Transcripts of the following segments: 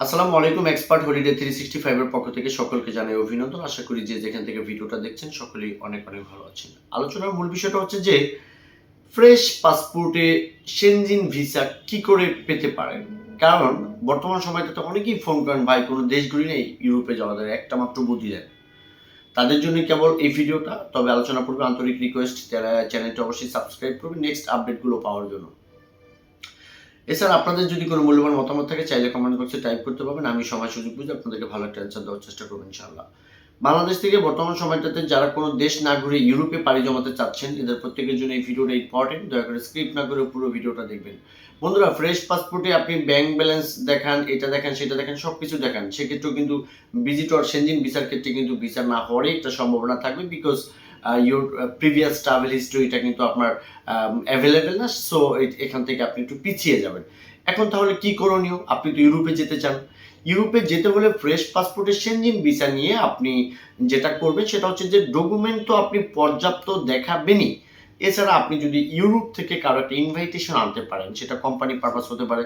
আসসালামু আলাইকুম, expert holiday three sixty ফাইভের পক্ষ থেকে সকলকে জানাই অভিনন্দন। আশা করি যে যেখান থেকে ভিডিওটা দেখছেন, সকলেই অনেক অনেক ভালো আছেন। আলোচনার মূল বিষয়টা হচ্ছে যে, ফ্রেশ পাসপোর্টে সেনজিন ভিসা কি করে পেতে পারেন? কারণ বর্তমান সময়টাতে অনেকেই ফোন করেন, ভাই, কোনো দেশগুলি নেই, ইউরোপে যাওয়া যায়। একটা মাত্র বুদ্ধি দেন। তাদের জন্য কেবল এই ভিডিওটা, তবে আলোচনা করবে আন্তরিক রিকোয়েস্ট চ্যানেলটা অবশ্যই সাবস্ক্রাইব করবে নেক্সট আপডেটগুলো পাওয়ার জন্য। এছাড়া আপনাদের যদি কোনো মূল্যবান মতামত থাকে, চাইলে কমেন্ট বক্সে টাইপ করতে পারবেন। আমি সময় সুযোগ বুঝে আপনাদেরকে ভালো একটা অ্যান্সার দেওয়ার চেষ্টা করব, ইনশাআল্লাহ। বাংলাদেশ থেকে বর্তমান সময়টাতে যারা কোনো দেশ না ঘুরে ইউরোপে পাড়ি জমাতে চাচ্ছেন, এদের প্রত্যেকের জন্য এই ভিডিওটা ইম্পর্টেন্ট দয়া করে স্ক্রিপ্ট না করে পুরো ভিডিওটা দেখবেন। বন্ধুরা ফ্রেশ পাসপোর্টে আপনি ব্যাংক ব্যালেন্স দেখান, এটা দেখান, সেটা দেখান সব কিছু দেখান। সেক্ষেত্রেও কিন্তু ভিজিটর সেনজিন ভিসার ক্ষেত্রে কিন্তু ভিসা না হওয়ারই একটা সম্ভাবনা থাকবে বিকজ ইউর প্রিভিয়াস ট্রাভেল হিস্ট্রিটা কিন্তু আপনার অ্যাভেলেবেল না সো এখান থেকে আপনি একটু পিছিয়ে যাবেন। এখন তাহলে কি করণীয়? আপনি তো ইউরোপে যেতে চান। ইউরোপে যেতে হলে ফ্রেশ পাসপোর্টের সেনজিন ভিসা নিয়ে আপনি যেটা করবেন, সেটা হচ্ছে যে ডকুমেন্ট তো আপনি পর্যাপ্ত দেখাবেনই। এছাড়া আপনি যদি ইউরোপ থেকে কারও একটা ইনভাইটেশন আনতে পারেন, সেটা কোম্পানি পারপাস হতে পারে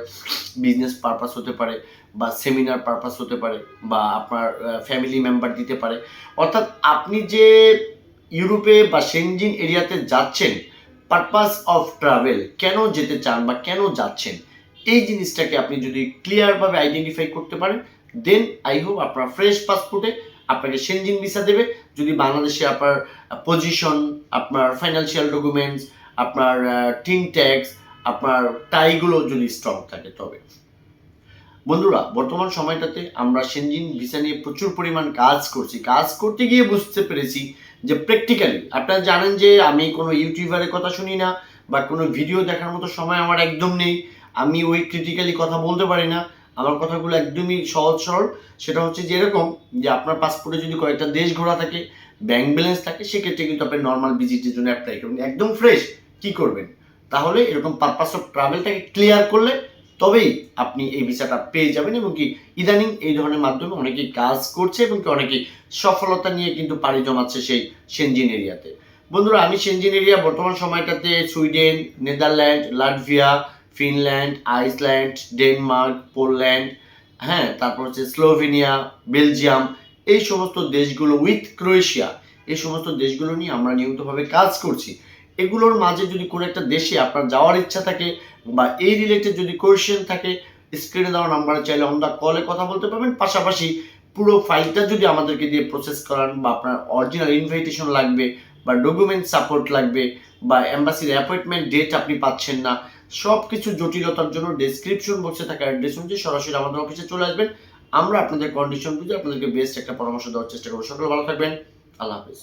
বিজনেস পারপাস হতে পারে, বা সেমিনার পারপাস হতে পারে, বা আপনার ফ্যামিলি মেম্বার দিতে পারে। অর্থাৎ আপনি যে ইউরোপে বা সেনজিন এরিয়াতে যাচ্ছেন পারপাস অফ ট্রাভেল কেন যেতে চান বা কেন যাচ্ছেন, এই জিনিসটাকে আপনি যদি ক্লিয়ারভাবে আইডেন্টিফাই করতে পারেন দেন আই হোপ আপনার ফ্রেশ পাসপোর্টে আপনাকে সেনজিন ভিসা দেবে। যদি বাংলাদেশে আপনার পজিশন আপনার ফাইন্যান্সিয়াল ডকুমেন্টস আপনার টিন ট্যাক্স আপনার টাইগুলো যদি স্ট্রং থাকে তবে। বন্ধুরা, বর্তমান সময়টাতে আমরা সেনজিন ভিসা নিয়ে প্রচুর পরিমাণ কাজ করছি। কাজ করতে গিয়ে বুঝতে পেরেছি যে প্র্যাকটিক্যালি আপনারা জানেন যে আমি কোনো ইউটিউবারের কথা শুনি না বা কোনো ভিডিও দেখার মতো সময় আমার একদম নেই। আমি ওই ক্রিটিক্যালি কথা বলতে পারি না। আমার কথাগুলো একদমই সহজ সরল। সেটা হচ্ছে যে এরকম যে আপনার পাসপোর্টে যদি কয়েকটা দেশ ঘোরা থাকে ব্যাংক ব্যালেন্স থাকে, সেক্ষেত্রে কিন্তু আপনি নর্মাল ভিজিটের জন্য অ্যাপ্লাই করবেন। একদম ফ্রেশ কি করবেন? তাহলে এরকম পারপাস অফ ট্রাভেলটাকে ক্লিয়ার করলে তবেই আপনি এই ভিসাটা পেয়ে যাবেন এবং কি ইদানিং এই ধরনের মাধ্যমে অনেকেই কাজ করছে এবং কি অনেকেই সফলতা নিয়ে কিন্তু পাড়ি জমাচ্ছে সেই সেনজিন এরিয়াতে বন্ধুরা, আমি সেনজিন এরিয়া বর্তমান সময়টাতে Sweden, Netherland, Latvia, Finland, Iceland, Denmark, Poland হ্যাঁ তারপর হচ্ছে স্লোভেনিয়া, বেলজিয়াম, এই সমস্ত দেশগুলো উইথ ক্রোয়েশিয়া এই সমস্ত দেশগুলো নিয়ে আমরা নিয়মিতভাবে কাজ করছি। এগুলোর মাঝে যদি কোনো একটা দেশে আপনার যাওয়ার ইচ্ছা থাকে বা এই রিলেটেড যদি কোয়েশ্চেন থাকে স্ক্রিনে দেওয়া নাম্বারে চাইলে দ্য কলে কথা বলতে পারবেন। পাশাপাশি পুরো ফাইলটা যদি আমাদেরকে দিয়ে প্রসেস করান বা আপনার অরিজিনাল ইনভাইটেশন লাগবে বা ডকুমেন্ট সাপোর্ট লাগবে বা এম্বাসির অ্যাপয়েন্টমেন্ট ডেট আপনি পাচ্ছেন না সব কিছু জটিলতার জন্য ডেসক্রিপশন বক্সে থাকা অ্যাড্রেস অনুযায়ী সরাসরি আমাদের অফিসে চলে আসবেন। আমরা আপনাদের কন্ডিশন বুঝে আপনাদেরকে বেস্ট একটা পরামর্শ দেওয়ার চেষ্টা করব। সকলে ভালো থাকবেন। আল্লাহ হাফিজ।